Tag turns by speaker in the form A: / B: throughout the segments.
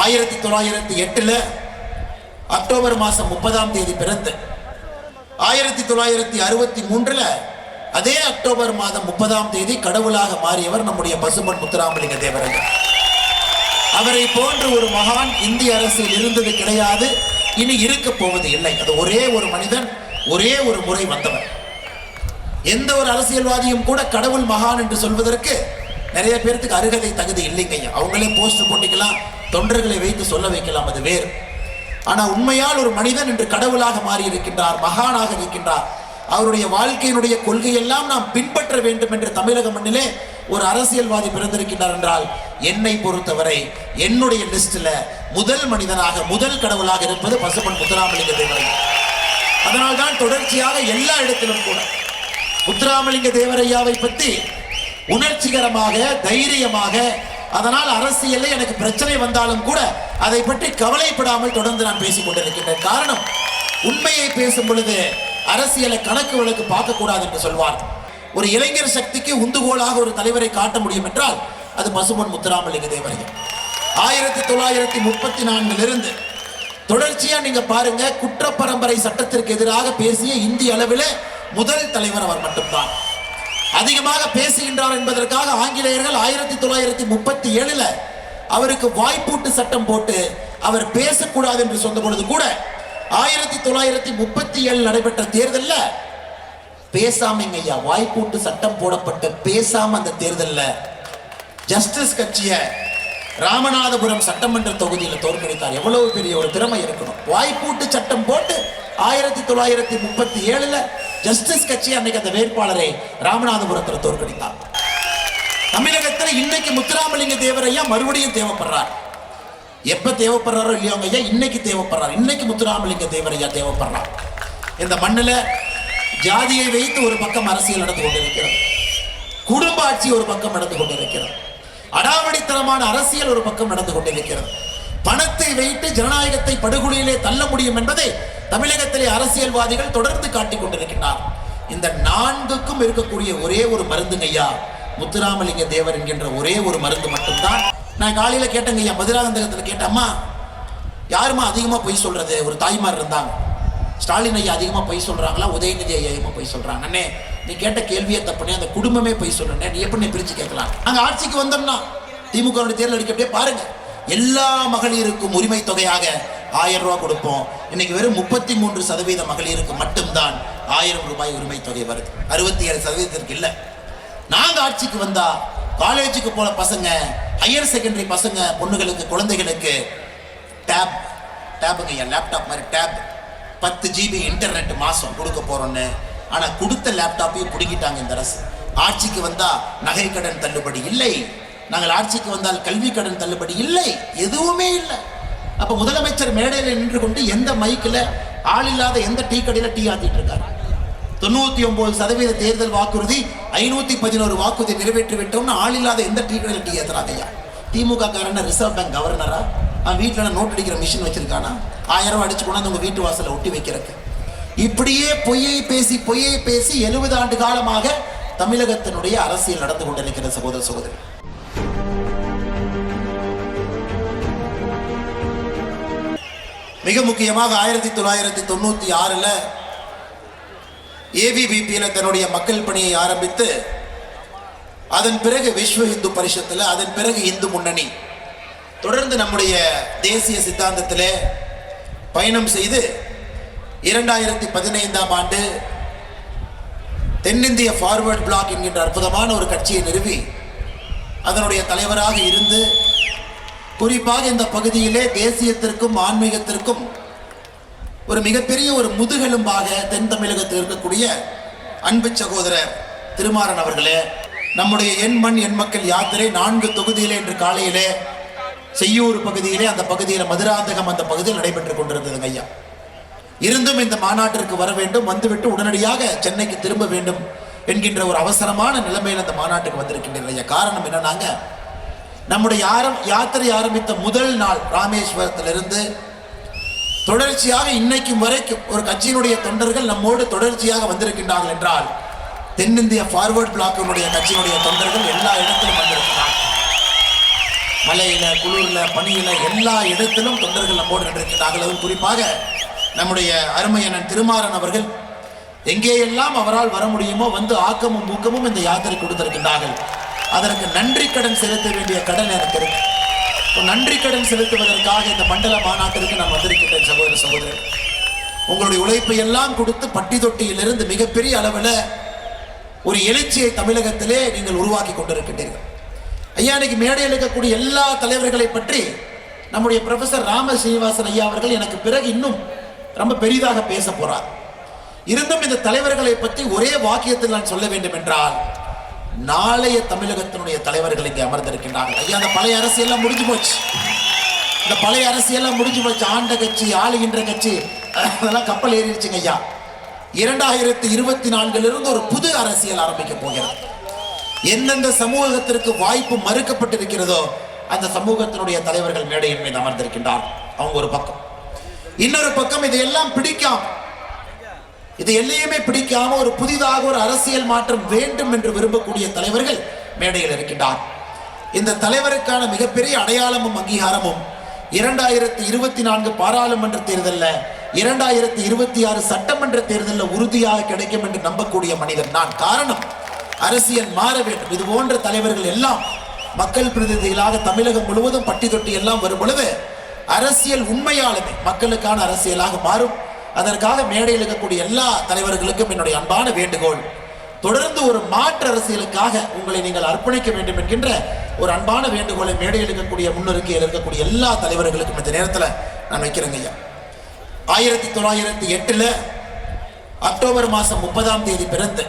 A: ஆயிரத்தி தொள்ளாயிரத்தி எட்டுல அக்டோபர் மாசம் முப்பதாம் தேதி பிறந்து ஆயிரத்தி தொள்ளாயிரத்தி அறுபத்தி மூன்றுல அதே அக்டோபர் மாதம் முப்பதாம் தேதி கடவுளாக மாறியவர் நம்முடைய பசுமன் முத்துராமலிங்க தேவரங்க அவரை போன்ற ஒரு மகான் இந்திய அரசில் இருந்தது கிடையாது இனி இருக்க போவது இல்லை. அது ஒரே ஒரு மனிதன் ஒரே ஒரு முறை வந்தவர் எந்த ஒரு அரசியல்வாதியும் கூட கடவுள் மகான் என்று சொல்வதற்கு நிறைய பேர்த்துக்கு அருகதை தகுதி இல்லைங்க ஐயா அவங்களே போஸ்ட் போட்டிக்கலாம் தொண்டர்களை வைத்து சொல்ல வைக்கலாம் அது வேறு. ஆனால் உண்மையால் ஒரு மனிதன் என்று கடவுளாக மாறி இருக்கின்றார் மகானாக இருக்கின்றார். அவருடைய வாழ்க்கையினுடைய கொள்கையெல்லாம் நாம் பின்பற்ற வேண்டும் என்று தமிழக மண்ணிலே ஒரு அரசியல்வாதி பிறந்திருக்கின்றார் என்றால் என்னை பொறுத்தவரை என்னுடைய லிஸ்டில் முதல் மனிதனாக முதல் கடவுளாக இருப்பது பசுமன் முத்துராமலிங்க தேவரை. அதனால்தான் தொடர்ச்சியாக எல்லா இடத்திலும் கூட முத்துராமலிங்க தேவரையாவை பற்றி உணர்ச்சிகரமாக தைரியமாக அதனால் அரசியலில் எனக்கு பிரச்சனை வந்தாலும் கூட அதை பற்றி கவலைப்படாமல் தொடர்ந்து நான் பேசிக் கொண்டிருக்கின்றேன் காரணம் உண்மையை பேசும் பொழுது அரசியலை கணக்கு வழக்கு பார்க்கக்கூடாது என்று சொல்வார். ஒரு இளைஞர் சக்திக்கு உந்துகோலாக ஒரு தலைவரை காட்ட முடியும் என்றால் அது பசுமன் முத்துராமலிங்க தேவரையா ஆயிரத்தி தொள்ளாயிரத்தி முப்பத்தி நான்கிலிருந்து தொடர்ச்சியா நீங்க பாருங்க குற்ற பரம்பரை சட்டத்திற்கு எதிராக பேசிய இந்திய அளவில் முதல் தலைவர் அவர் மட்டும்தான். அதிகமாக பேசுகின்றார் என்பதற்காக ஆங்கிலேயர்கள் ஆயிரத்தி தொள்ளாயிரத்தி முப்பத்தி ஏழுல அவருக்கு வாய்ப்பூட்டு சட்டம் போட்டு அவர் பேசக்கூடாது என்று சொன்ன பொழுது கூட ஆயிரத்தி தொள்ளாயிரத்தி முப்பத்தி ஏழு நடைபெற்ற தேர்தலில் பேசாமங்க ஐயா வாய்ப்பூட்டு சட்டம் போடப்பட்டு பேசாம அந்த தேர்தலில் ஜஸ்டிஸ் கட்சிய ராமநாதபுரம் சட்டமன்ற தொகுதியில் தோற்கடித்தார். எவ்வளவு பெரிய ஒரு திறமை இருக்கணும். வாய்ப்பூட்டு சட்டம் போட்டு ஆயிரத்தி தொள்ளாயிரத்தி முப்பத்தி ஏழுல ஜஸ்டிஸ் கட்சி அன்னைக்கு அந்த வேட்பாளரை ராமநாதபுரத்தில் தோற்கடித்தார். தமிழகத்தில் இன்னைக்கு முத்துராமலிங்க தேவரையா மறுபடியும் தேவைப்படுறார். எப்ப தேவைப்படுறாரோ இல்லையோங்க ஐயா இன்னைக்கு தேவைப்படுறார். இன்னைக்கு முத்துராமலிங்க தேவரையா தேவைப்படுறார். இந்த மண்ணுல ஜாதியை வைத்து ஒரு பக்கம் அரசியல் நடந்து கொண்டிருக்கிறது. குடும்ப ஆட்சி ஒரு பக்கம் நடந்து கொண்டிருக்கிறது. அடாவடித்தனமான அரசியல் ஒரு பக்கம் நடந்து கொண்டிருக்கிறது. பணத்தை வைத்து ஜனநாயகத்தை படுகொலையிலே தள்ள முடியும் என்பதை தமிழகத்திலே அரசியல்வாதிகள் தொடர்ந்து காட்டிக் கொண்டிருக்கின்றார். இந்த நான்குக்கும் இருக்கக்கூடிய ஒரே ஒரு மருந்துங்க ஐயா முத்துராமலிங்க தேவர் என்கின்ற ஒரே ஒரு மருந்து மட்டும்தான். நான் காலையில கேட்டேங்க ஐயா மதுராந்தகத்தில் கேட்டேன் யாருமா அதிகமா பொய் சொல்றது? ஒரு தாய்மார் இருந்தாங்க. ஸ்டாலின் ஐயா அதிகமா பொய் சொல்றாங்களா? உதயநிதி ஐயா அதிகமா பொய் சொல்றாங்க. அண்ணே நீ கேட்ட கேள்வியை தப்புனே அந்த குடும்பமே பொய் சொல்றேன் நீ எப்படி பிரிச்சு கேட்கலாம்? அங்க ஆட்சிக்கு வந்தோம்னா திமுக தேர்தல் அடிக்க அப்படியே பாருங்க. எல்லா மகளிருக்கும் உரிமை தொகையாக ஆயிரம் ரூபா கொடுப்போம். இன்னைக்கு வெறும் முப்பத்தி மூன்று சதவீத மகளிருக்கு மட்டும்தான் ஆயிரம் ரூபாய் உரிமை தொகை வருது. அறுபத்தி ஏழு சதவீதத்திற்கு இல்லை. நாங்கள் ஆட்சிக்கு வந்தா காலேஜுக்கு போன பசங்க ஹையர் செகண்டரி பசங்க பொண்ணுகளுக்கு குழந்தைகளுக்கு டேப் டேபுங்க என் லேப்டாப் மாதிரி டேப் பத்து ஜிபி இன்டர்நெட் மாதம் கொடுக்க போகிறோன்னு ஆனால் கொடுத்த லேப்டாப்பையும் பிடுங்கிட்டாங்க இந்த அரசு. ஆட்சிக்கு வந்தா நகை கடன் தள்ளுபடி இல்லை. நாங்கள் ஆட்சிக்கு வந்தால் கல்வி கடன் தள்ளுபடி இல்லை. எதுவுமே இல்லை. அப்ப முதலமைச்சர் மேடையில் நின்று கொண்டு எந்த மைக்கில் ஆள் இல்லாத எந்த டீ கடையில் டீ ஆத்திட்டு இருக்காரு? தொண்ணூத்தி ஒன்பது சதவீத தேர்தல் வாக்குறுதி ஐநூத்தி பதினோரு வாக்குறுதி நிறைவேற்றி விட்டோம்னு ஆள் இல்லாத எந்த டீ கடையில் டீ ஏத்துறாங்க திமுக காரன ரிசர்வ் பேங்க் கவர்னரா? அவன் வீட்டில் நோட் அடிக்கிற மிஷின் வச்சிருக்கானா? ஆயிரம் ரூபாய் அடிச்சு கொண்டாந்து உங்க வீட்டு வாசல்ல ஒட்டி வைக்கிறதுக்கு. இப்படியே பொய்யை பேசி பொய்யை பேசி எழுபது ஆண்டு காலமாக தமிழகத்தினுடைய அரசியல் நடந்து கொண்டிருக்கிற சகோதர சகோதரி. மிக முக்கியமாக ஆயிரத்தி தொள்ளாயிரத்தி தொண்ணூத்தி ஆறுல ஏவிபிபியில் தன்னுடைய மக்கள் பணியை ஆரம்பித்து அதன் பிறகு விஸ்வ இந்து பரிஷத்தில் அதன் பிறகு இந்து முன்னணி. தொடர்ந்து நம்முடைய தேசிய சித்தாந்தத்தில் பயணம் செய்து இரண்டாயிரத்தி பதினைந்தாம் ஆண்டு தென்னிந்திய ஃபார்வர்ட் பிளாக் என்கின்ற அற்புதமான ஒரு கட்சியை நிறுவி அதனுடைய தலைவராக இருந்து குறிப்பாக இந்த பகுதியிலே தேசியத்திற்கும் ஆன்மீகத்திற்கும் ஒரு மிகப்பெரிய ஒரு முதுகெலும்பாக தென் தமிழகத்தில் இருக்கக்கூடிய அன்பு சகோதரர் திருமாறன் அவர்களே நம்முடைய எண் மண் எண் மக்கள் யாத்திரை நான்கு தொகுதியிலே இன்று காலையிலே செய்யூர் பகுதியிலே அந்த பகுதியில் மதுராந்தகம் அந்த பகுதியில் நடைபெற்றுக் கொண்டிருந்ததுங்க ஐயா. இருந்தும் இந்த மாநாட்டிற்கு வர வேண்டும் வந்துவிட்டு உடனடியாக சென்னைக்கு திரும்ப வேண்டும் என்கின்ற ஒரு அவசரமான நிலைமையில் அந்த மாநாட்டுக்கு வந்திருக்கின்றன ஐயா. காரணம் என்னன்னாங்க நம்முடைய ஆரம் யாத்திரை ஆரம்பித்த முதல் நாள் ராமேஸ்வரத்திலிருந்து தொடர்ச்சியாக இன்னைக்கும் வரைக்கும் ஒரு கட்சியினுடைய தொண்டர்கள் நம்மோடு தொடர்ச்சியாக வந்திருக்கின்றார்கள் என்றால் தென்னிந்திய ஃபார்வர்ட் பிளாக்கினுடைய கட்சியினுடைய தொண்டர்கள் எல்லா இடத்திலும் வந்திருக்கிறார்கள். மலையில குளிர்ல பனியில எல்லா இடத்திலும் தொண்டர்கள் நம்மோடு நின்றிருக்கிறார்கள் அதுவும் குறிப்பாக நம்முடைய அருமையனன் திருமாறன் அவர்கள் எங்கேயெல்லாம் அவரால் வர முடியுமோ வந்து ஆக்கமும் ஊக்கமும் இந்த யாத்திரை கொடுத்திருக்கின்றார்கள். அதற்கு நன்றி கடன் செலுத்த வேண்டிய கடன் எனக்கு இருக்கு. நன்றி கடன் செலுத்துவதற்காக இந்த மண்டல மாநாட்டிற்கு நான் வந்திருக்கின்றேன் சகோதர சகோதரர். உங்களுடைய உழைப்பை எல்லாம் கொடுத்து பட்டி தொட்டியிலிருந்து மிகப்பெரிய அளவில் ஒரு எழுச்சியை தமிழகத்திலே நீங்கள் உருவாக்கி கொண்டிருக்கின்றீர்கள். ஐயா இன்னைக்கு மேடையில் இருக்கக்கூடிய எல்லா தலைவர்களை பற்றி நம்முடைய ப்ரொஃபசர் ராம சீனிவாசன் ஐயா அவர்கள் எனக்கு பிறகு இன்னும் ரொம்ப பெரிதாக பேச போறார். இருந்தும் இந்த தலைவர்களை பற்றி ஒரே வாக்கியத்தில் நான் சொல்ல வேண்டும் என்றால் நாளைய தமிழகத்தினுடைய தலைவர்கள் இங்கே அமர்ந்திருக்கின்றார்கள். ஐயா அந்த பழைய அரசியெல்லாம் முடிஞ்சு போச்சு. இந்த பழைய அரசியெல்லாம் முடிஞ்சு போச்சு. ஆண்ட கட்சி ஆளுகின்ற கட்சி அதெல்லாம் கப்பல் ஏறிடுச்சுங்க ஐயா. இரண்டாயிரத்தி இருபத்தி நான்கிலிருந்து ஒரு புது அரசியல் ஆரம்பிக்க போகிறது. எந்தெந்த சமூகத்திற்கு வாய்ப்பு மறுக்கப்பட்டிருக்கிறதோ அந்த சமூகத்தினுடைய தலைவர்கள் மேடையின் மீது அமர்ந்திருக்கின்றார் அவங்க ஒரு பக்கம். இன்னொரு பக்கம் இதையெல்லாம் பிடிக்காம இது எல்லையுமே பிடிக்காம ஒரு புதிதாக ஒரு அரசியல் மாற்றம் வேண்டும் என்று விரும்பக்கூடிய தலைவர்கள் மேடையில் இருக்கின்றார். இந்த தலைவருக்கான மிகப்பெரிய அடையாளமும் அங்கீகாரமும் இரண்டாயிரத்தி இருபத்தி நான்கு பாராளுமன்ற தேர்தலில் இரண்டாயிரத்தி இருபத்தி ஆறு சட்டமன்ற தேர்தலில் உறுதியாக கிடைக்கும் என்று நம்பக்கூடிய மனிதன் நான். காரணம் அரசியல் மாற வேண்டும். இது போன்ற தலைவர்கள் எல்லாம் மக்கள் பிரதிநிதிகளாக தமிழகம் முழுவதும் பட்டி தொட்டி எல்லாம் வரும் பொழுது அரசியல் உண்மையாலுமே மக்களுக்கான அரசியலாக மாறும். அதற்காக மேடையில் இருக்கக்கூடிய எல்லா தலைவர்களுக்கும் என்னுடைய அன்பான வேண்டுகோள். தொடர்ந்து ஒரு மாற்று அரசியலுக்காக உங்களை நீங்கள் அர்ப்பணிக்க வேண்டும் என்கின்ற ஒரு அன்பான வேண்டுகோளை மேடையில் இருக்கக்கூடிய முன்னிறுக்கையில் இருக்கக்கூடிய எல்லா தலைவர்களுக்கும் இந்த நேரத்தில் நான் வைக்கிறேங்க ஐயா. ஆயிரத்தி தொள்ளாயிரத்தி எட்டில் அக்டோபர் மாதம் முப்பதாம் தேதி பிறந்து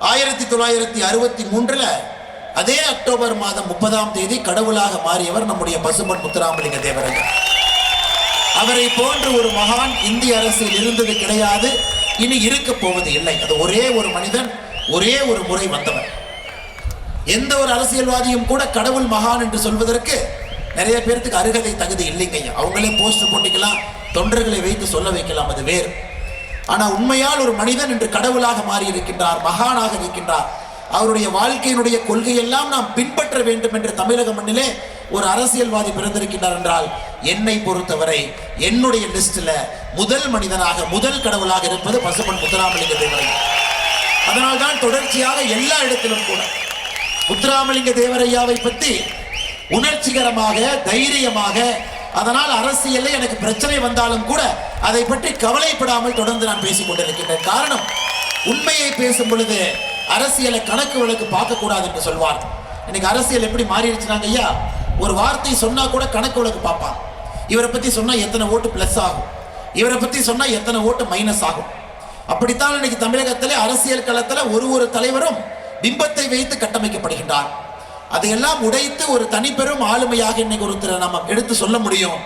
A: ஆயிரத்தி தொள்ளாயிரத்தி அறுபத்தி மூன்றில் அதே அக்டோபர் மாதம் முப்பதாம் தேதி கடவுளாக மாறியவர் நம்முடைய பசுமன் முத்துராமலிங்க தேவரங்க அவரை போன்ற ஒரு மகான் இந்திய அரசில் இருந்தது கிடையாது. இனி இருக்க போவது இல்லை. அது ஒரே ஒரு மனிதன் ஒரே ஒரு முறை வந்தவர் எந்த ஒரு அரசியல்வாதியும் கூட கடவுள் மகான் என்று சொல்வதற்கு நிறைய பேர்த்துக்கு அருகதை தகுதி இல்லைங்க அவங்களே போஸ்டர் போட்டிக்கலாம் தொண்டர்களை வைத்து சொல்ல வைக்கலாம் அது வேறு. ஆனா உண்மையால் ஒரு மனிதன் என்று கடவுளாக மாறி இருக்கின்றார் மகானாக இருக்கின்றார் அவருடைய வாழ்க்கையினுடைய கொள்கையெல்லாம் நாம் பின்பற்ற வேண்டும் என்று தமிழக மண்ணிலே ஒரு அரசியல்வாதி பிறந்திருக்கின்றார் என்றால் என்னை பொறுத்தவரை என்னுடைய லிஸ்ட்ல முதல் மனிதனாக முதல் கடவுளாக இருப்பது பசுமன் முத்துராமலிங்க அதனால் தான் தொடர்ச்சியாக எல்லா இடத்திலும் கூட முத்துராமலிங்க தேவரையாவை பற்றி உணர்ச்சிகரமாக தைரியமாக அதனால் அரசியலில் எனக்கு பிரச்சனை வந்தாலும் கூட அதை பற்றி கவலைப்படாமல் தொடர்ந்து நான் பேசிக் கொண்டிருக்கின்றேன். காரணம் உண்மையை பேசும் பொழுது அரசியலை கணக்கு வழக்கு பார்க்கக்கூடாது என்று சொல்வார். இன்னைக்கு அரசியல் எப்படி மாறிடுச்சுனாங்க ஐயா? ஒரு வார்த்தை சொன்னா கூட கணக்கு உலகம் பார்ப்பான். இவரை பற்றி சொன்னால் எத்தனை ஓட்டு ப்ளஸ் ஆகும். இவரை பற்றி சொன்னால் எத்தனை ஓட்டு மைனஸ் ஆகும். அப்படித்தான் இன்னைக்கு தமிழகத்திலே அரசியல் களத்தில் ஒரு ஒரு தலைவரும் பிம்பத்தை வைத்து கட்டமைக்கப்படுகின்றார். அதையெல்லாம் உடைத்து ஒரு தனிப்பெரும் ஆளுமையாக இன்னைக்கு ஒருத்தரை நம்ம எடுத்து சொல்ல முடியும்.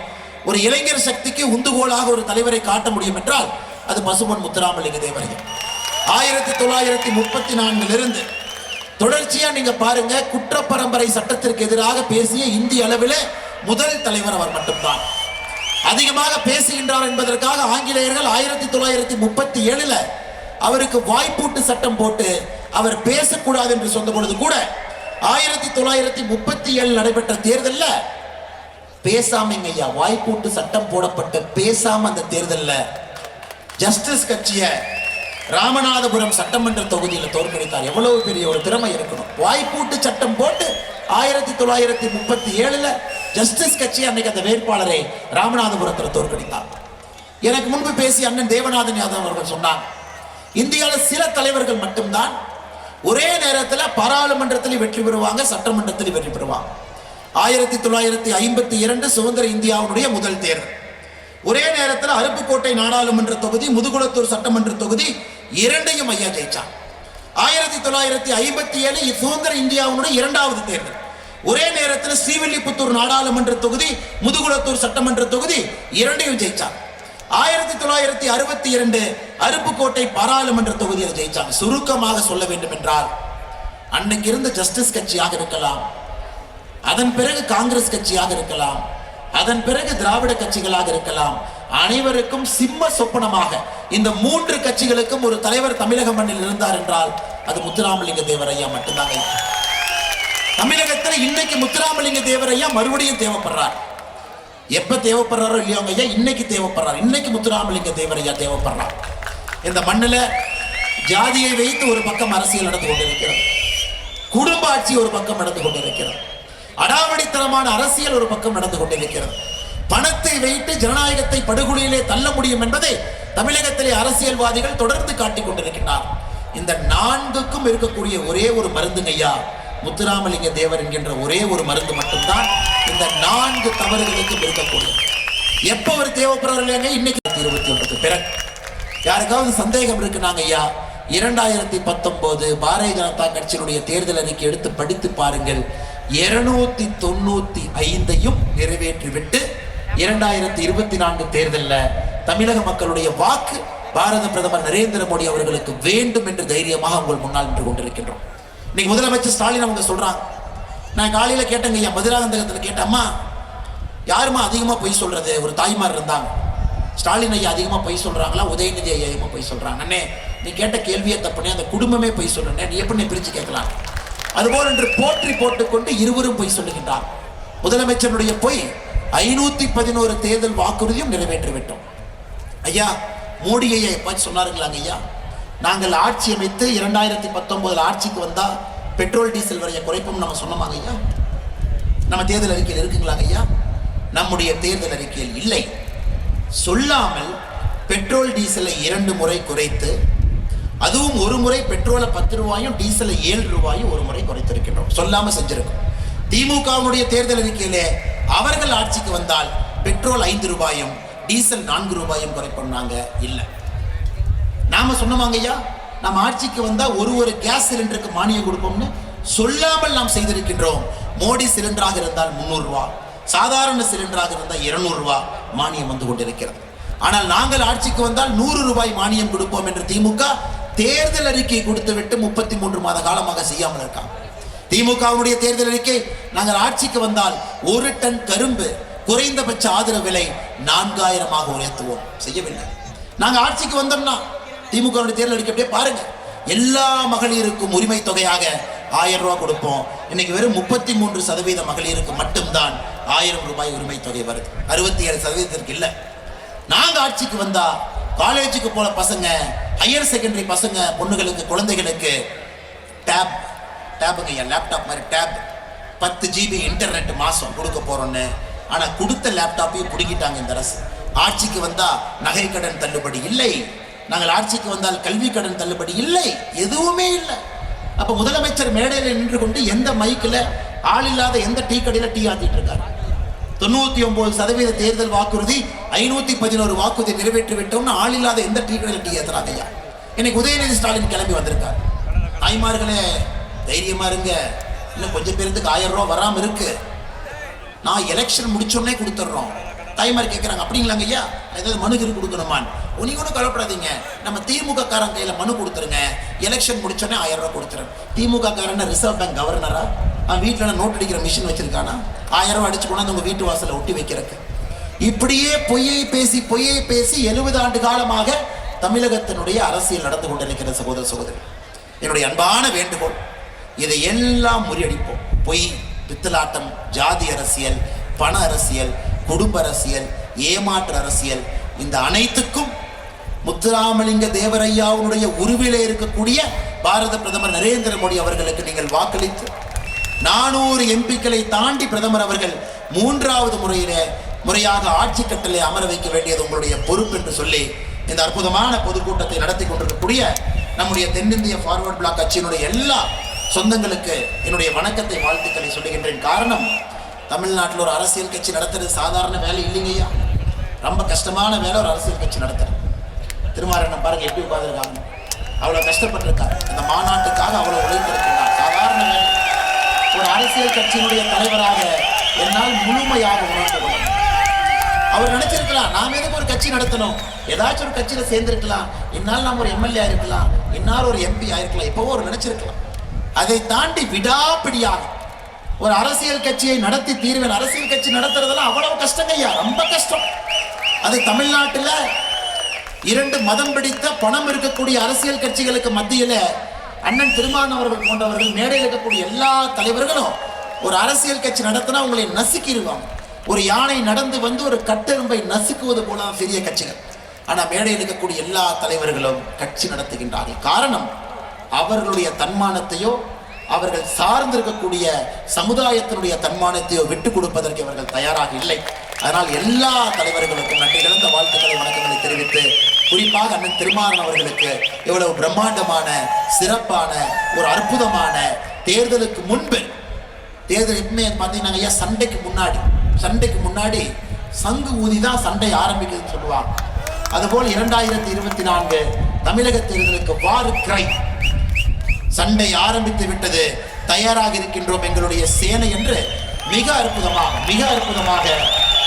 A: ஒரு இளைஞர் சக்திக்கு உந்துகோலாக ஒரு தலைவரை காட்ட முடியும் என்றால் அது பசுமன் முத்துராமலிங்க தேவரையா ஆயிரத்தி தொள்ளாயிரத்தி முப்பத்தி நான்கிலிருந்து தொடர்ச்சியா நீங்க பாருங்க குற்ற பரம்பரை சட்டத்திற்கு எதிராக பேசிய இந்திய அளவில் முதல் தலைவர் அவர் மட்டும்தான். அதிகமாக பேசுகின்றார் என்பதற்காக ஆங்கிலேயர்கள் ஆயிரத்தி தொள்ளாயிரத்தி முப்பத்தி ஏழுல அவருக்கு வாய்ப்பூட்டு சட்டம் போட்டு அவர் பேசக்கூடாது என்று சொன்ன பொழுது கூட ஆயிரத்தி தொள்ளாயிரத்தி முப்பத்தி ஏழு நடைபெற்ற தேர்தலில் பேசாமங்க ஐயா வாய்ப்பூட்டு சட்டம் போடப்பட்ட பேசாம அந்த தேர்தலில் ஜஸ்டிஸ் கட்சியை ராமநாதபுரம் சட்டமன்ற தொகுதியில் தோற்கடித்தார். எவ்வளவு பெரிய ஒரு திறமை இருக்கணும். வாய்ப்பூட்டு சட்டம் போட்டு ஆயிரத்தி தொள்ளாயிரத்தி முப்பத்தி ஏழுல ஜஸ்டிஸ் கட்சி அன்னைக்கு அந்த வேட்பாளரை ராமநாதபுரத்தில் தோற்கடித்தார். எனக்கு முன்பு பேசிய அண்ணன் தேவநாதன் யாதவ் அவர்கள் சொன்னார் இந்தியாவில் சில தலைவர்கள் மட்டும்தான் ஒரே நேரத்தில் பாராளுமன்றத்தில் வெற்றி பெறுவாங்க சட்டமன்றத்தில் வெற்றி பெறுவாங்க. ஆயிரத்தி தொள்ளாயிரத்தி ஐம்பத்தி இரண்டு சுதந்திர இந்தியாவுடைய முதல் தேர்தல். ஒரே நேரத்தில் அருப்புக்கோட்டை நாடாளுமன்ற தொகுதி முதுகுளத்தூர் சட்டமன்ற தொகுதி இரண்டையும் ஐயா ஜெயிச்சான். ஆயிரத்தி தொள்ளாயிரத்தி ஐம்பத்தி ஏழு சுதந்திர இந்தியாவுடைய இரண்டாவது தேர்தல். ஒரே நேரத்தில் ஸ்ரீவில்லிபுத்தூர் நாடாளுமன்ற தொகுதி முதுகுளத்தூர் சட்டமன்ற தொகுதி இரண்டையும் ஜெயிச்சான். ஆயிரத்தி தொள்ளாயிரத்தி அறுபத்தி இரண்டு அருப்புக்கோட்டை பாராளுமன்ற தொகுதியில் ஜெயிச்சாங்க சுருக்கமாக சொல்ல வேண்டும் என்றால் அன்னைக்கு இருந்த ஜஸ்டிஸ் கட்சியாக இருக்கலாம். அதன் பிறகு காங்கிரஸ் கட்சியாக இருக்கலாம். அதன் பிறகு திராவிட கட்சிகளாக இருக்கலாம். அனைவருக்கும் சிம்ம சொப்பனமாக இந்த மூன்று கட்சிகளுக்கும் ஒரு தலைவர் தமிழக மண்ணில் இருந்தார் என்றால் அது முத்துராமலிங்க தேவரையா ஐயா மட்டும்தாங்க தமிழகத்துல இன்னைக்கு முத்துராமலிங்க தேவரையா மறுபடியும் தேவைப்படுறார். எப்ப தேவைப்படுறாரோ இல்லையோங்க ஐயா இன்னைக்கு தேவைப்படுறார். இன்னைக்கு முத்துராமலிங்க தேவரையா தேவைப்படுறார். இந்த மண்ணுல ஜாதியை வைத்து ஒரு பக்கம் அரசியல் நடந்து கொண்டிருக்கிறது. குடும்ப ஆட்சி ஒரு பக்கம் நடந்து கொண்டிருக்கிறது. அடாவடித்தனமான அரசியல் ஒரு பக்கம் நடந்து கொண்டிருக்கிறது. பணத்தை வைத்து ஜனநாயகத்தை படுகொலையிலே தள்ள முடியும் என்பதை தமிழகத்திலே அரசியல்வாதிகள் தொடர்ந்து காட்டிக் கொண்டிருக்கிறார் இந்த நான்குக்கும் இருக்கக்கூடிய ஒரே ஒரு மருந்துங்க ஐயா முத்துராமலிங்க தேவர் என்கின்ற ஒரே ஒரு மருந்து மட்டும்தான் இந்த நான்கு தவறுகளுக்கும் இருக்கக்கூடியது. எப்ப ஒரு தேவைப்படுறாரு இன்னைக்கு இருபத்தி ஒன்றுக்கு பிறகு. யாருக்காவது சந்தேகம் இருக்குனாங்க ஐயா இரண்டாயிரத்தி பத்தொன்பது பாரதிய ஜனதா கட்சியினுடைய தேர்தல் அறிக்கை எடுத்து படித்து பாருங்கள். இருநூத்தி தொண்ணூத்தி ஐந்தையும் நிறைவேற்றிவிட்டு இரண்டாயிரத்தி இருபத்தி நான்கு தேர்தலில் தமிழக மக்களுடைய வாக்கு பாரத பிரதமர் நரேந்திர மோடி அவர்களுக்கு வேண்டும் என்று தைரியமாக உங்கள் முன்னால் நின்று கொண்டிருக்கின்றோம். இன்னைக்கு முதலமைச்சர் ஸ்டாலின் அவங்க சொல்றாங்க. நான் காலையில் கேட்டேங்க ஐயா மதுராந்தகத்தில் கேட்டேன். அம்மா யாருமா அதிகமாக பொய் சொல்றது? ஒரு தாய்மார் இருந்தாங்க. ஸ்டாலின் ஐயா அதிகமாக பொய் சொல்கிறாங்களா உதயநிதி ஐயா அதிகமாக பொய் சொல்கிறாங்க அண்ணே நீ கேட்ட கேள்வியை தப்புனே அந்த குடும்பமே பொய் சொல்றேன் நீ எப்படி பிரித்து கேட்கலாம்? அதுபோல் என்று போற்றி போட்டுக்கொண்டு இருவரும் பொய் சொல்லுகின்றார். முதலமைச்சருடைய பொய் ஐநூத்தி பதினோரு தேர்தல் வாக்குறுதியும் நிறைவேற்றிவிட்டோம். ஐயா மோடியை பற்றி சொன்னாருங்களாங்க ஐயா? நாங்கள் ஆட்சி அமைத்து இரண்டாயிரத்தி பத்தொன்பதுல ஆட்சிக்கு வந்தா பெட்ரோல் டீசல் வரைய குறைப்போம் நம்ம சொன்னோமாங்க ஐயா? நம்ம தேர்தல் அறிக்கையில் இருக்குங்களாங்க ஐயா? நம்முடைய தேர்தல் அறிக்கையில் இல்லை. சொல்லாமல் பெட்ரோல் டீசலை இரண்டு முறை குறைத்து அதுவும் ஒரு முறை பெட்ரோலை பத்து ரூபாயும் டீசலை ஏழு ரூபாயும் ஒரு முறை குறைத்திருக்கின்றோம். சொல்லாம செஞ்சிருக்கோம். திமுகவுடைய தேர்தல் அறிக்கையிலே அவர்கள் ஆட்சிக்கு வந்தால் பெட்ரோல் ஐந்து ரூபாயும் டீசல் நான்கு ரூபாயும் குறைப்போம்னாங்க. இல்லை. நாம சொன்னோமாங்க ஐயா நம்ம ஆட்சிக்கு வந்தால் ஒரு ஒரு கேஸ் சிலிண்டருக்கு மானியம் கொடுப்போம்னு சொல்லாமல் நாம் செய்திருக்கின்றோம். மோடி சிலிண்டராக இருந்தால் முந்நூறு சாதாரண சிலிண்டராக இருந்தால் இருநூறுவா மானியம் வந்து கொண்டிருக்கிறது. ஆனால் நாங்கள் ஆட்சிக்கு வந்தால் நூறு ரூபாய் மானியம் கொடுப்போம் என்று திமுக தேர்தல் அறிக்கை கொடுத்து விட்டு முப்பத்தி மூன்று மாத காலமாக செய்யாமல் இருக்காங்க திமுகவுடைய தேர்தல் அறிக்கை நாங்கள் ஆட்சிக்கு வந்தால் ஒரு டன் கரும்பு குறைந்தபட்ச ஆதரவு விலை நான்காயிரமாக உயர்த்துவோம். செய்யவில்லை. நாங்க ஆட்சிக்கு வந்தோம்னா திமுக தேர்தல் அறிக்கை அப்படியே பாருங்க. எல்லா மகளிருக்கும் உரிமை தொகையாக ஆயிரம் ரூபாய் கொடுப்போம். இன்னைக்கு வெறும் முப்பத்தி மூன்று சதவீத மகளிருக்கு மட்டும்தான் ஆயிரம் ரூபாய் உரிமை தொகை வருது. அறுபத்தி ஏழு சதவீதத்திற்கு இல்லை. நாங்கள் ஆட்சிக்கு வந்தால் காலேஜுக்கு போகிற பசங்க ஹையர் செகண்டரி பசங்க பொண்ணுகளுக்கு குழந்தைகளுக்கு டேப் டேபுங்க என் லேப்டாப் மாதிரி டேப் பத்து ஜிபி இன்டர்நெட் மாதம் கொடுக்க போகிறோன்னு ஆனால் கொடுத்த லேப்டாப்பையும் பிடுங்கிட்டாங்க இந்த அரசு. ஆட்சிக்கு வந்தா நகை கடன் தள்ளுபடி இல்லை. நாங்கள் ஆட்சிக்கு வந்தால் கல்வி கடன் தள்ளுபடி இல்லை. எதுவுமே இல்லை. அப்ப முதலமைச்சர் மேடையில் நின்று கொண்டு எந்த மைக்கில் ஆள் இல்லாத எந்த டீ கடையில் டீ ஆத்திட்டு இருக்காரு? தொண்ணூத்தி ஒன்பது சதவீத தேர்தல் வாக்குறுதி ஐநூத்தி பதினோரு வாக்குறுதி நிறைவேற்றி விட்டோம்னு ஆள் இல்லாத எந்த டீ டீ ஏத்துறாங்க ஐயா? இன்னைக்கு உதயநிதி ஸ்டாலின் கிளம்பி வந்திருக்கார். தாய்மார்களே தைரியமா இருங்க. இன்னும் கொஞ்சம் பேருக்கு ஆயிரம் ரூபா வராம இருக்கு. நான் எலெக்ஷன் முடிச்சோடனே கொடுத்துட்றோம். தாய்மார் கேட்குறாங்க அப்படிங்களாங்க ஐயா? ஏதாவது மனுகிரி கொடுக்கணுமான் உனி ஒன்றும் கவலைப்படாதீங்க. நம்ம திமுக காரன் கையில் மனு கொடுத்துருங்க. எலெக்ஷன் முடிச்சோடனே ஆயிரம் ரூபா கொடுத்துறேன். திமுக காரன் ரிசர்வ் பேங்க் கவர்னரா அவன் வீட்டில் நோட் அடிக்கிற மிஷின் வச்சிருக்கானா? ஆயிரம் ரூபாய் அடிச்சு கொண்டாந்து உங்கள் வீட்டு வாசல்ல ஒட்டி வைக்கிறக்கு இப்படியே பொய்யை பேசி பொய்யை பேசி எழுபது ஆண்டு காலமாக தமிழகத்தினுடைய அரசியல் நடந்து கொண்டிருக்கிற சகோதர சகோதரி. என்னுடைய அன்பான வேண்டுகோள். இதை எல்லாம் முறியடிப்போம். பொய் பித்தலாட்டம் ஜாதி அரசியல் பண அரசியல் குடும்ப அரசியல் ஏமாற்று அரசியல். இந்த அனைத்துக்கும் முத்துராமலிங்க தேவரையாவுடைய உருவிலே இருக்கக்கூடிய பாரத பிரதமர் நரேந்திர மோடி அவர்களுக்கு நீங்கள் வாக்களித்து நானூறு எம்பிக்களை தாண்டி பிரதமர் அவர்கள் மூன்றாவது முறையிலே முறையாக ஆட்சி கட்டளை அமர வைக்க வேண்டியது உங்களுடைய பொறுப்பு என்று சொல்லி இந்த அற்புதமான பொதுக்கூட்டத்தை நடத்தி கொண்டிருக்கக்கூடிய நம்முடைய தென்னிந்திய ஃபார்வர்ட் பிளாக் கட்சியினுடைய எல்லா சொந்தங்களுக்கு என்னுடைய வணக்கத்தை வாழ்த்துக்களை சொல்லுகின்றேன். காரணம் தமிழ்நாட்டில் ஒரு அரசியல் கட்சி நடத்துறது சாதாரண வேலை இல்லைங்கய்யா ரொம்ப கஷ்டமான வேலை ஒரு அரசியல் கட்சி நடத்துறது. திருமாரண்ணன் பாருங்க எப்படி உட்காந்துருக்காங்க அவ்வளோ கஷ்டப்பட்டிருக்காங்க அந்த மாநாட்டுக்காக அவ்வளோ உழைத்திருக்கிறார். சாதாரண வேலை. ஒரு அரசியல் கட்சியினுடைய தலைவராக என்னால் முழுமையாக உணர்ந்து கொள்ள அவர் நினைச்சிருக்கலாம் நாம் எதுக்கு ஒரு கட்சி நடத்தணும்? ஏதாச்சும் ஒரு கட்சியில சேர்ந்திருக்கலாம். இன்னால் நாம் ஒரு எம்எல்ஏ ஆயிருக்கலாம். இன்னால் ஒரு எம்பி ஆயிருக்கலாம். இப்போவோ ஒரு நினைச்சிருக்கலாம். அதை தாண்டி விடாப்பிடியாக ஒரு அரசியல் கட்சியை நடத்தி தீர்வேன் அரசியல் கட்சி நடத்துறதெல்லாம் அவ்வளவு கஷ்டங்கய்யா ரொம்ப கஷ்டம். அது தமிழ்நாட்டில் இரண்டு மதம் பிடித்த பணம் இருக்கக்கூடிய அரசியல் கட்சிகளுக்கு மத்தியில் அண்ணன் திருமான் அவர்கள் போன்றவர்கள் மேடையில் இருக்கக்கூடிய எல்லா தலைவர்களும் ஒரு அரசியல் கட்சி நடத்தினா உங்களை நசுக்கிடுவாங்க. ஒரு யானை நடந்து வந்து ஒரு கட்டெரும்பை நசுக்குவது போல பெரிய கட்சிகள். ஆனால் மேடையில் இருக்கக்கூடிய எல்லா தலைவர்களும் கட்சி நடத்துகின்றார்கள். காரணம் அவர்களுடைய தன்மானத்தையோ அவர்கள் சார்ந்திருக்கக்கூடிய சமுதாயத்தினுடைய தன்மானத்தையோ விட்டுக் கொடுப்பதற்கு அவர்கள் தயாராக இல்லை. அதனால் எல்லா தலைவர்களுக்கும் நன்றி கலந்த வாழ்த்துக்களை வணக்கங்களை தெரிவித்து குறிப்பாக அண்ணன் திருமாறன் அவர்களுக்கு இவ்வளவு பிரம்மாண்டமான சிறப்பான ஒரு அற்புதமான தேர்தலுக்கு முன்பு தேர்தல் எப்பவுமே பார்த்தீங்கன்னா ஐயா சண்டைக்கு முன்னாடி சண்டைக்கு முன்னாடி சங்கு ஊதி தான் சண்டை ஆரம்பிக்குதுன்னு சொல்லுவாங்க. அதுபோல் இரண்டாயிரத்தி இருபத்தி நான்கு தமிழக தேர்தலுக்கு வாரு கிரை சண்டை ஆரம்பித்து விட்டது. தயாராக இருக்கின்றோம் எங்களுடைய சேனை என்று மிக அற்புதமாக மிக அற்புதமாக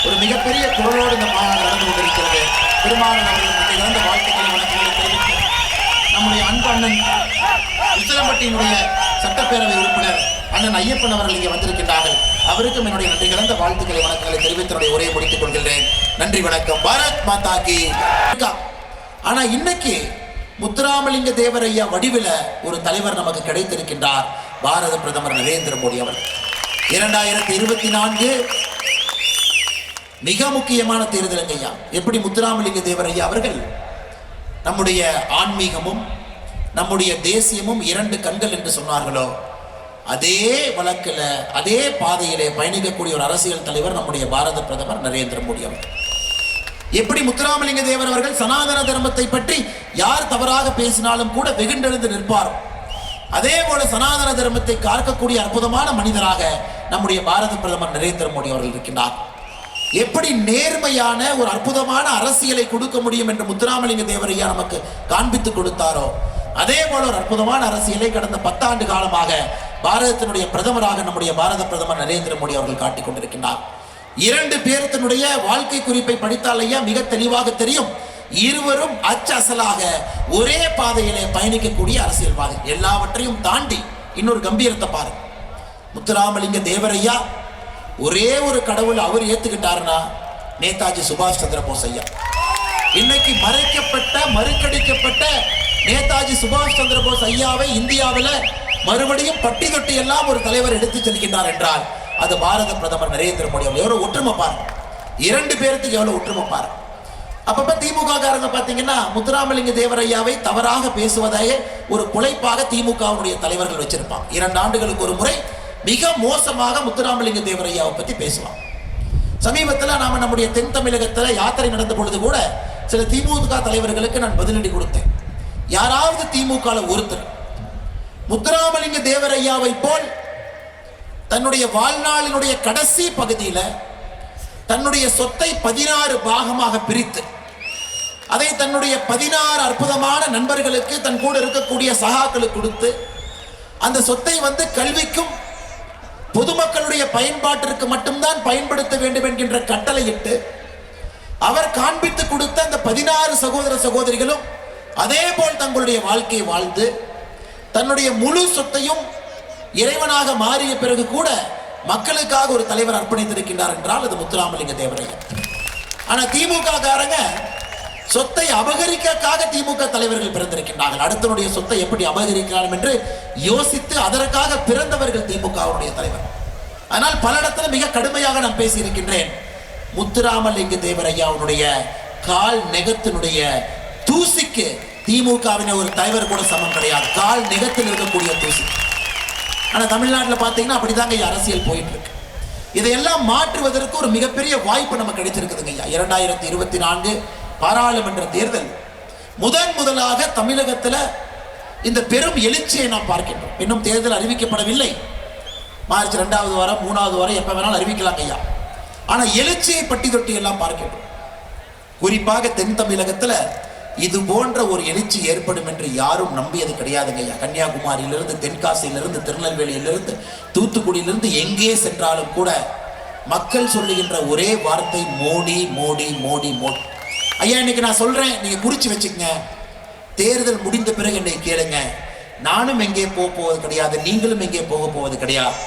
A: ஒரு மிகப்பெரிய குரலோடு இந்த மாநாடு நடந்து கொண்டிருக்கிறது. பெருமாள் அவர்களுக்கு இழந்த வாழ்த்துக்களை வணக்கங்களை தெரிவித்து நம்முடைய அன்பு அண்ணன் உசிலம்பட்டியினுடைய சட்டப்பேரவை உறுப்பினர் அண்ணன் ஐயப்பன் அவர்கள் இங்கே வந்திருக்கின்றார்கள். அவருக்கும் என்னுடைய நன்றி கலந்த வாழ்த்துக்களை வணக்கங்களை தெரிவித்து என்னுடைய உரையை முடித்துக் கொள்கின்றேன். நன்றி வணக்கம். பாரத் மாதா கி. ஆனா இன்னைக்கு முத்துராமலிங்க தேவரையா ஐயா வடிவில ஒரு தலைவர் நமக்கு கிடைத்திருக்கின்றார் பாரத பிரதமர் நரேந்திர மோடி அவர் இரண்டாயிரத்தி இருபத்தி நான்கு மிக முக்கியமான தேர்தலுங்க ஐயா. எப்படி முத்துராமலிங்க தேவர் ஐயா அவர்கள் நம்முடைய ஆன்மீகமும் நம்முடைய தேசியமும் இரண்டு கண்கள் என்று சொன்னார்களோ அதே வழக்கில் அதே பாதையிலே பயணிக்கக்கூடிய ஒரு அரசியல் தலைவர் நம்முடைய பாரத பிரதமர் நரேந்திர மோடி அவர்கள். எப்படி முத்துராமலிங்க தேவர் அவர்கள் சனாதன தர்மத்தை பற்றி யார் தவறாக பேசினாலும் கூட வெகுண்டெழுந்து நிற்பாரோ? அதே போல சனாதன தர்மத்தை காக்கக்கூடிய அற்புதமான மனிதராக நம்முடைய பாரத பிரதமர் நரேந்திர மோடி அவர்கள் இருக்கின்றார். எப்படி நேர்மையான ஒரு அற்புதமான அரசியலை கொடுக்க முடியும் என்று முத்துராமலிங்க தேவரையா நமக்கு காண்பித்து கொடுத்தாரோ? அதே போல ஒரு அற்புதமான அரசியலை கடந்த பத்தாண்டு காலமாக பாரதத்தினுடைய பிரதமராக நம்முடைய பாரத பிரதமர் நரேந்திர மோடி அவர்கள் காட்டிக் கொண்டிருக்கின்றார். இரண்டு பேரத்தினுடைய வாழ்க்கை குறிப்பை படித்தால் ஐயா மிக தெளிவாக தெரியும். இருவரும் அச்சசலாக ஒரே பாதையிலே பயணிக்கக்கூடிய அரசியல்வாதி. எல்லாவற்றையும் தாண்டி இன்னொரு கம்பீரத்தை பாரு. முத்துராமலிங்க தேவரையா ஒரே ஒரு கடவுள் அவர் ஏத்துக்கிட்டாருன்னா நேதாஜி சுபாஷ் சந்திர போஸ் ஐயா. இன்னைக்கு மறைக்கப்பட்ட மறுக்கடிக்கப்பட்ட நேதாஜி சுபாஷ் சந்திர போஸ் ஐயாவை இந்தியாவில் மறுபடியும் பட்டி தொட்டி எல்லாம் ஒரு தலைவர் எடுத்து செல்கின்றார் என்றால் அது பாரத பிரதமர் நரேந்திர மோடி அவர் எவ்வளவு ஒற்றுமை பாருங்க. இரண்டு பேருக்கு எவ்வளவு ஒற்றுமை பாருங்க. அப்பப்ப திமுக காரங்க பாத்தீங்கன்னா முத்துராமலிங்க தேவரையாவை தவறாக பேசுவதையே ஒரு குலைப்பாக திமுகவுடைய தலைவர்கள் வச்சிருப்பாங்க. இரண்டு ஆண்டுகளுக்கு ஒரு முறை மிக மோசமாக முத்துராமலிங்க தேவரையாவை பத்தி பேசுவாங்க. சமீபத்தில் நாம நம்முடைய தென் தமிழகத்தில் யாத்திரை நடந்த பொழுது கூட சில திமுக தலைவர்களுக்கு நான் பதிலடி கொடுத்தேன். யாராவது திமுக ஒருத்தர் முத்துராமலிங்க தேவரையாவை போல் தன்னுடைய வாழ்நாளினுடைய கடைசி பகுதியில் தன்னுடைய சொத்தை பதினாறு பாகமாக பிரித்து அதை தன்னுடைய பதினாறு அற்புதமான நண்பர்களுக்கு தன் கூட இருக்கக்கூடிய சகாக்களுக்கு கொடுத்து அந்த சொத்தை வந்து கல்விக்கும் பொதுமக்களுடைய பயன்பாட்டிற்கு மட்டும்தான் பயன்படுத்த வேண்டும் என்கின்ற கட்டளையிட்டு அவர் காண்பித்து கொடுத்த அந்த பதினாறு சகோதர சகோதரிகளும் அதே போல் தங்களுடைய வாழ்க்கையை வாழ்ந்து தன்னுடைய முழு சொத்தையும் இறைவனாக மாறிய பிறகு கூட மக்களுக்காக ஒரு தலைவர் அர்ப்பணித்திருக்கின்றார் என்றால் அது முத்துராமலிங்க தேவரையர் ஆனா திமுக காரங்க சொத்தை அபகரிக்கக்காக திமுக தலைவர்கள் பிறந்திருக்கின்றார்கள். அடுத்தனுடைய சொத்தை எப்படி அபகரிக்கலாம் என்று யோசித்து அதற்காக பிறந்தவர்கள் திமுகவுடைய தலைவர். ஆனால் பல இடத்துல மிக கடுமையாக நான் பேசியிருக்கின்றேன். முத்துராமலிங்க தேவரையாவுடைய கால் நெகத்தினுடைய தூசிக்கு திமுகவின ஒரு தலைவர் கூட சமம் கிடையாது. கால் நெகத்தில் இருக்கக்கூடிய தூசி. ஆனால் தமிழ்நாட்டில் பார்த்தீங்கன்னா அப்படிதாங்க ஐயா அரசியல் போயிட்டு இருக்கு இதையெல்லாம் மாற்றுவதற்கு ஒரு மிகப்பெரிய வாய்ப்பு நமக்கு கிடைச்சிருக்குதுங்க ஐயா. இரண்டாயிரத்தி இருபத்தி நான்கு பாராளுமன்ற தேர்தல். முதன் முதலாக தமிழகத்தில் இந்த பெரும் எழுச்சியை நாம் பார்க்கின்றோம். இன்னும் தேர்தல் அறிவிக்கப்படவில்லை. மார்ச் ரெண்டாவது வாரம் மூணாவது வாரம் எப்போ வேணாலும் அறிவிக்கலாம் ஐயா. ஆனால் எழுச்சியை பட்டி தொட்டி எல்லாம் பார்க்கின்றோம். குறிப்பாக தென் தமிழகத்தில் இது போன்ற ஒரு எழுச்சி ஏற்படும் என்று யாரும் நம்பியது கிடையாதுங்க ஐயா. கன்னியாகுமரியிலிருந்து தென்காசியிலிருந்து திருநெல்வேலியிலிருந்து தூத்துக்குடியிலிருந்து எங்கே சென்றாலும் கூட மக்கள் சொல்லுகின்ற ஒரே வார்த்தை மோடி மோடி மோடி மோடி. ஐயா இன்னைக்கு நான் சொல்றேன் நீங்க குறிச்சு வச்சுக்கங்க. தேர்தல் முடிந்த பிறகு என்னை கேளுங்க. நானும் எங்கே போக போவது கிடையாது நீங்களும் எங்கே போக போவது கிடையாது.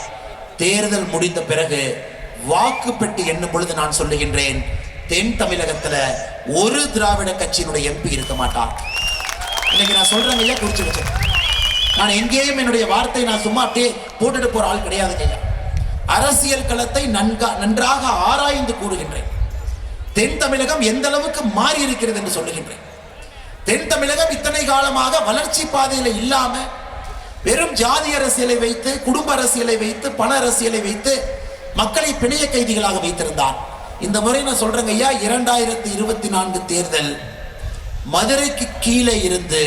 A: தேர்தல் முடிந்த பிறகு வாக்கு பெட்டி எண்ணும் பொழுது நான் சொல்லுகின்றேன் தென் தமிழகத்துல ஒரு திராவிட கட்சியினுடைய எம்பி இருக்க மாட்டார் இன்னைக்கு நான் சொல்றேங்க ஐயா குறிச்சு வச்சேன் நான் எங்கேயும் என்னுடைய வார்த்தை நான் சும்மா அப்படியே போட்டுட்டு போற ஆள் கிடையாது ஐயா. அரசியல் களத்தை நன்கா நன்றாக ஆராய்ந்து கூறுகின்றேன். தென் தமிழகம் எந்த அளவுக்கு மாறி இருக்கிறது என்று சொல்லுகின்றேன். தென் தமிழகம் இத்தனை காலமாக வளர்ச்சி பாதையில் இல்லாம வெறும் ஜாதி அரசியலை வைத்து குடும்ப அரசியலை வைத்து பண அரசியலை வைத்து மக்களை பிணைய கைதிகளாக வைத்திருந்தான். இந்த முறை நான் சொல்றேங்க ஐயா இரண்டாயிரத்தி இருபத்தி நான்கு தேர்தல் மதுரைக்கு கீழே இருந்து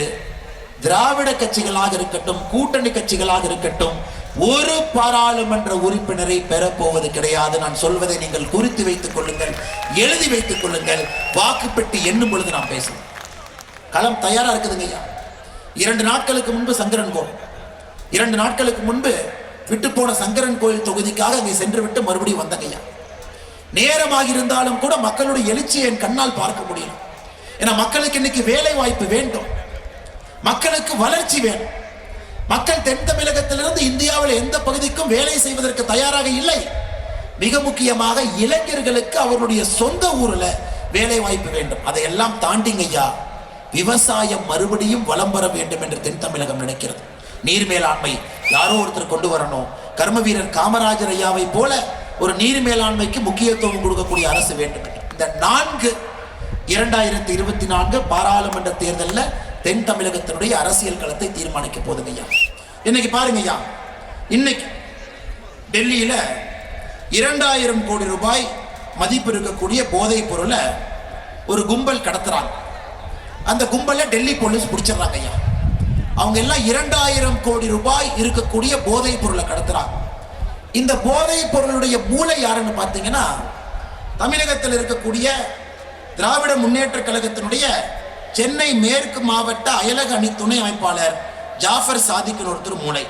A: திராவிட கட்சிகளாக இருக்கட்டும் கூட்டணி கட்சிகளாக இருக்கட்டும் ஒரு பாராளுமன்ற உறுப்பினரை பெறப்போவது கிடையாது. நான் சொல்வதை நீங்கள் குறித்து வைத்துக் கொள்ளுங்கள் எழுதி வைத்துக் கொள்ளுங்கள். வாக்குப்பெட்டி எண்ணும் பொழுது நான் பேசுவேன் களம் தயாரா இருக்குதுங்க ஐயா. இரண்டு நாட்களுக்கு முன்பு சங்கரன் கோவில். இரண்டு நாட்களுக்கு முன்பு விட்டு போன சங்கரன் கோயில் தொகுதிக்காக அங்கே சென்று விட்டு மறுபடியும் வந்தங்க ஐயா. நேரமாக இருந்தாலும் கூட மக்களுடைய எழுச்சியை என் கண்ணால் பார்க்க முடியும் ஏன்னா மக்களுக்கு இன்னைக்கு வேலை வாய்ப்பு வேண்டும். மக்களுக்கு வளர்ச்சி வேணும். மக்கள் தென் தமிழகத்திலிருந்து இந்தியாவில் எந்த பகுதிக்கும் வேலை செய்வதற்கு தயாராக இல்லை. மிக முக்கியமாக இளைஞர்களுக்கு அவர்களுடைய சொந்த ஊரில் வேலை வாய்ப்பு வேண்டும். அதையெல்லாம் தாண்டிங்க ஐயா. விவசாயம் மறுபடியும் வலம் வர வேண்டும் என்று தென் தமிழகம் நினைக்கிறது. நீர் மேலாண்மை யாரோ ஒருத்தர் கொண்டு வரணும். கர்ம வீரர் காமராஜர் ஐயாவை போல ஒரு நீர் மேலாண்மைக்கு முக்கியத்துவம் கொடுக்கக்கூடிய அரசு வேண்டும். இந்த நான்கு இரண்டாயிரத்தி இருபத்தி நான்கு பாராளுமன்ற தேர்தலில் தென் தமிழகத்தினுடைய அரசியல் களத்தை தீர்மானிக்க போதுங்க ஐயா. இன்னைக்கு பாருங்க ஐயா. இன்னைக்கு டெல்லியில இரண்டாயிரம் கோடி ரூபாய் மதிப்பு இருக்கக்கூடிய போதைப் பொருளை ஒரு கும்பல் கடத்துறாங்க. அந்த கும்பலை டெல்லி போலீஸ் பிடிச்சிடுறாங்க ஐயா. அவங்க எல்லாம் இரண்டாயிரம் கோடி ரூபாய் இருக்கக்கூடிய போதைப் பொருளை கடத்துறாங்க. இந்த போதைப் பொருளுடைய மூளை யாருன்னு பார்த்தீங்கன்னா தமிழகத்தில் இருக்கக்கூடிய திராவிட முன்னேற்ற கழகத்தினுடைய சென்னை மேற்கு மாவட்ட அயலக அணி துணை அமைப்பாளர் ஜாஃபர் சாதிக்கின் ஒருத்தர் மூளை.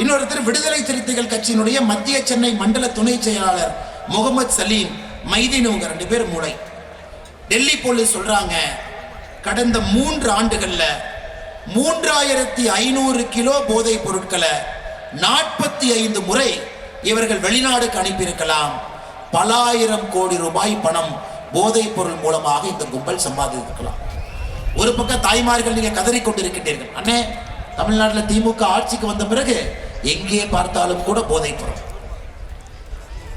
A: இன்னொருத்தர் விடுதலை சிறுத்தைகள் கட்சியினுடைய மத்திய சென்னை மண்டல துணை செயலாளர் முகமது சலீம் மைதீன் இவங்க ரெண்டு பேர் மூளை. டெல்லி போலீஸ் சொல்றாங்க கடந்த மூன்று ஆண்டுகள்ல மூன்றாயிரத்தி ஐநூறு கிலோ போதைப் பொருட்களை நாற்பத்தி ஐந்து முறை இவர்கள் வெளிநாடுக்கு அனுப்பியிருக்கலாம். பல ஆயிரம் கோடி ரூபாய் பணம் போதைப் பொருள் மூலமாக இந்த கும்பல் சம்பாதித்திருக்கலாம். ஒரு பக்கம் தாய்மார்கள் நீங்க கதறிக் கொண்டிருக்கின்றீர்கள் அண்ணே தமிழ்நாட்டில் திமுக ஆட்சிக்கு வந்த பிறகு எங்கே பார்த்தாலும் கூட போதைப்புறம்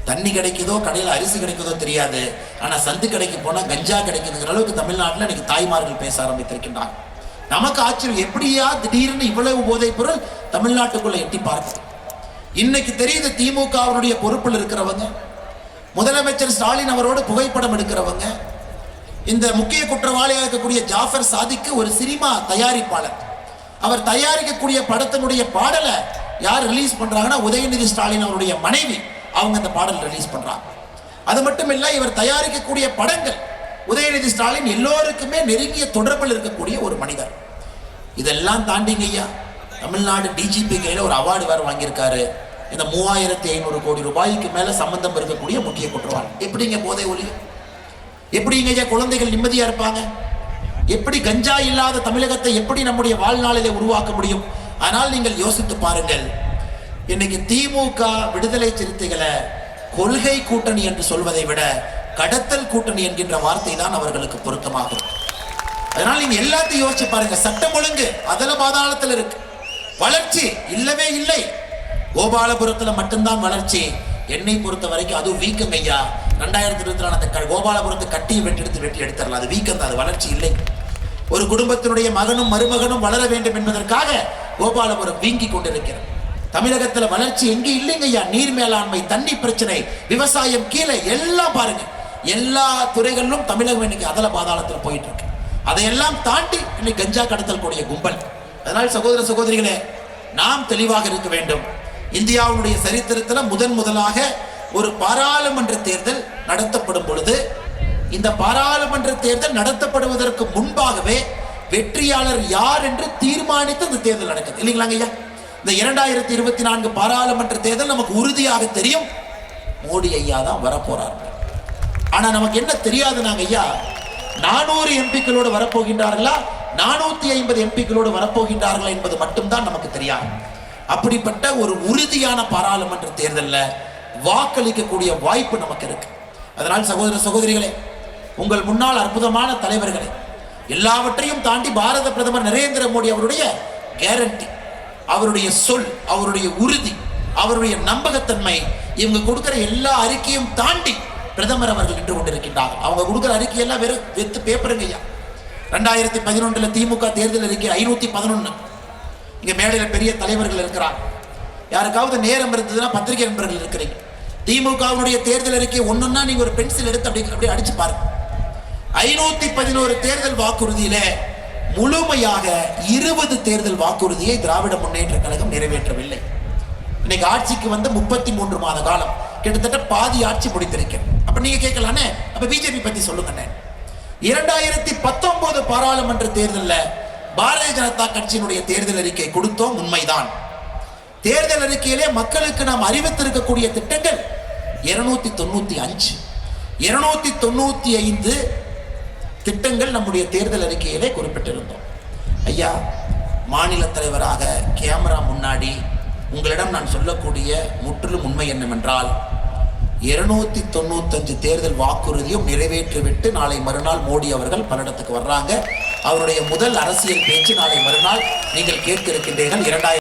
A: தண்ணி கிடைக்குதோ கடையில் அரிசி கிடைக்குதோ தெரியாது. ஆனால் சந்து கடைக்கு போனால் கஞ்சா கிடைக்குதுங்கிற அளவுக்கு தமிழ்நாட்டில் இன்னைக்கு தாய்மார்கள் பேச ஆரம்பித்திருக்கின்றாங்க. நமக்கு ஆச்சரியம் எப்படியா திடீர்னு இவ்வளவு போதைப் பொருள் தமிழ்நாட்டுக்குள்ள எட்டி பார்க்குது. இன்னைக்கு தெரியுது திமுகவினுடைய பொறுப்பில் இருக்கிறவங்க முதலமைச்சர் ஸ்டாலின் அவரோடு புகைப்படம் எடுக்கிறவங்க இந்த முக்கிய குற்றவாளியாக இருக்கக்கூடிய ஜாஃபர் சாதிக்கு ஒரு சினிமா தயாரிப்பாளர். அவர் தயாரிக்கக்கூடிய படத்தினுடைய பாடலை யார் ரிலீஸ் பண்ணுறாங்கன்னா உதயநிதி ஸ்டாலின் அவருடைய மனைவி. அவங்க அந்த பாடல் ரிலீஸ் பண்ணுறாங்க அது மட்டும் இல்லை இவர் தயாரிக்கக்கூடிய படங்கள் உதயநிதி ஸ்டாலின் எல்லோருக்குமே நெருங்கிய தொடர்பில் இருக்கக்கூடிய ஒரு மனிதர். இதெல்லாம் தாண்டிங்க ஐயா. தமிழ்நாடு டிஜிபி கையில் ஒரு அவார்டு வேறு வாங்கியிருக்காரு. இந்த மூவாயிரத்தி ஐநூறு கோடி ரூபாய்க்கு மேலே சம்பந்தம் இருக்கக்கூடிய முக்கிய குற்றவாளி. எப்படிங்க போதை ஒளி எப்படிங்க ஐயா குழந்தைகள் நிம்மதியாக இருப்பாங்க? எப்படி கஞ்சா இல்லாத தமிழகத்தை எப்படி நம்முடைய வாழ்நாளிலே உருவாக்க முடியும்? ஆனால் நீங்கள் யோசித்து பாருங்கள் இன்னைக்கு திமுக விடுதலை சிறுத்தைகளை கொள்கை கூட்டணி என்று சொல்வதை விட கடத்தல் கூட்டணி என்கின்ற வார்த்தை தான் அவர்களுக்கு பொருத்தமாகும். அதனால் நீங்க எல்லாத்தையும் யோசிச்சு பாருங்க சட்டம் ஒழுங்கு அதில் பாதாளத்தில் இருக்கு. வளர்ச்சி இல்லவே இல்லை. கோபாலபுரத்தில் மட்டும்தான் வளர்ச்சி. என்னை பொறுத்த வரைக்கும் அதுவும் வீக்கம் ஐயா. ரெண்டாயிரத்தி இருபத்தி நாலு அந்த க- கோபாலபுரத்தை கட்டி வெட்டி எடுத்து வெட்டி எடுத்துடலாம். அது வீக்கம் தான் அது வளர்ச்சி இல்லை. ஒரு குடும்பத்தினுடைய மகனும் மருமகனும் வளர வேண்டும் என்பதற்காக கோபாலபுரம் வீங்கி கொண்டிருக்கிறது. தமிழகத்தில் வளர்ச்சி எங்கே இல்லைங்க ஐயா? நீர் மேலாண்மை தண்ணி பிரச்சனை விவசாயம் கீழே எல்லாம் பாருங்க. எல்லா துறைகளிலும் தமிழகம் இன்னைக்கு அதல பாதாளத்தில் போயிட்டு இருக்கு அதையெல்லாம் தாண்டி இன்னைக்கு கஞ்சா கடத்தல் கூடிய கும்பல். அதனால் சகோதர சகோதரிகளே நாம் தெளிவாக இருக்க வேண்டும். இந்தியாவுடைய சரித்திரத்தில் முதன் முதலாக ஒரு பாராளுமன்ற தேர்தல் நடத்தப்படும் பொழுது இந்த பாராளுமன்ற தேர்தல் நடத்தப்படுவதற்கு முன்பாகவே வெற்றியாளர் யார் என்று தீர்மானித்து இந்த தேர்தல் நடக்குது. இல்லைங்களாங்க ஐயா இந்த இரண்டாயிரத்தி இருபத்தி நான்கு பாராளுமன்ற தேர்தல் நமக்கு உறுதியாக தெரியும். மோடி ஐயா தான் வரப்போறார். ஆனா நமக்கு என்ன தெரியாது நாங்க ஐயா நானூறு எம்பிக்களோடு வரப்போகின்றார்களா? நானூத்தி ஐம்பது எம்பிக்களோடு வரப்போகின்றார்களா என்பது மட்டும்தான் நமக்கு தெரியாது. அப்படிப்பட்ட ஒரு உறுதியான பாராளுமன்ற தேர்தலில் வாக்களிக்கக்கூடிய வாய்ப்பு நமக்கு இருக்கு. அதனால் சகோதர சகோதரிகளே உங்கள் முன்னால் அற்புதமான தலைவர்களே எல்லாவற்றையும் தாண்டி பாரத பிரதமர் நரேந்திர மோடி அவருடைய கேரண்டி அவருடைய சொல் அவருடைய உறுதி அவருடைய நம்பகத்தன்மை இவங்க கொடுக்கிற எல்லா அறிக்கையும் தாண்டி பிரதமர் அவர்கள் நின்று கொண்டிருக்கின்றார். அவங்க கொடுக்குற அறிக்கையெல்லாம் வெறும் வெத்து பேப்பருங்கய்யா ரெண்டாயிரத்தி பதினொன்றில் திமுக தேர்தல் அறிக்கை ஐநூற்றி பதினொன்று இங்கே மேடையில் பெரிய தலைவர்கள் இருக்கிறார். யாருக்காவது நேரம் இருந்ததுன்னா பத்திரிகை நண்பர்கள் இருக்கிறீங்க. திமுகவுடைய தேர்தல் அறிக்கை ஒண்ணுன்னா நீங்க ஒரு பென்சில் எடுத்து அப்படி அப்படியே அடிச்சு பாருங்க. ஐநூத்தி பதினோரு தேர்தல் வாக்குறுதியில முழுமையாக இருபது தேர்தல் வாக்குறுதியை திராவிட முன்னேற்ற கழகம் நிறைவேற்றவில்லை. இன்னைக்கு ஆட்சிக்கு வந்து முப்பத்தி மூன்று மாத காலம். கிட்டத்தட்ட பாதி ஆட்சி முடித்திருக்கேன் அப்ப நீங்க கேட்கலானே? அப்ப பிஜேபி பத்தி சொல்லுங்கண்ணே இரண்டாயிரத்தி பத்தொன்பது பாராளுமன்ற தேர்தலில் பாரதிய ஜனதா கட்சியினுடைய தேர்தல் அறிக்கை கொடுத்தோம் உண்மைதான். தேர்தல் அறிக்கையிலே மக்களுக்கு நாம் அறிவித்திருக்கக்கூடிய திட்டங்கள் இருநூத்தி தொண்ணூத்தி அஞ்சு. இருநூத்தி தொண்ணூத்தி ஐந்து திட்டங்கள் நம்முடைய தேர்தல் அறிக்கையிலே குறிப்பிட்டிருந்தோம். ஐயா மாநில தலைவராக கேமரா முன்னாடி உங்களிடம் நான் சொல்லக்கூடிய முற்றிலும் உண்மை என்னவென்றால் இருநூத்தி தொண்ணூத்தஞ்சு தேர்தல் வாக்குறுதியும் நிறைவேற்றிவிட்டு நாளை மறுநாள் மோடி அவர்கள் பல்லடத்துக்கு வர்றாங்க. அவருடைய முதல் அரசியல் பேச்சு நாளை மறுநாள் நீங்கள் கேட்க இருக்கின்றீர்கள் இரண்டாயிரம்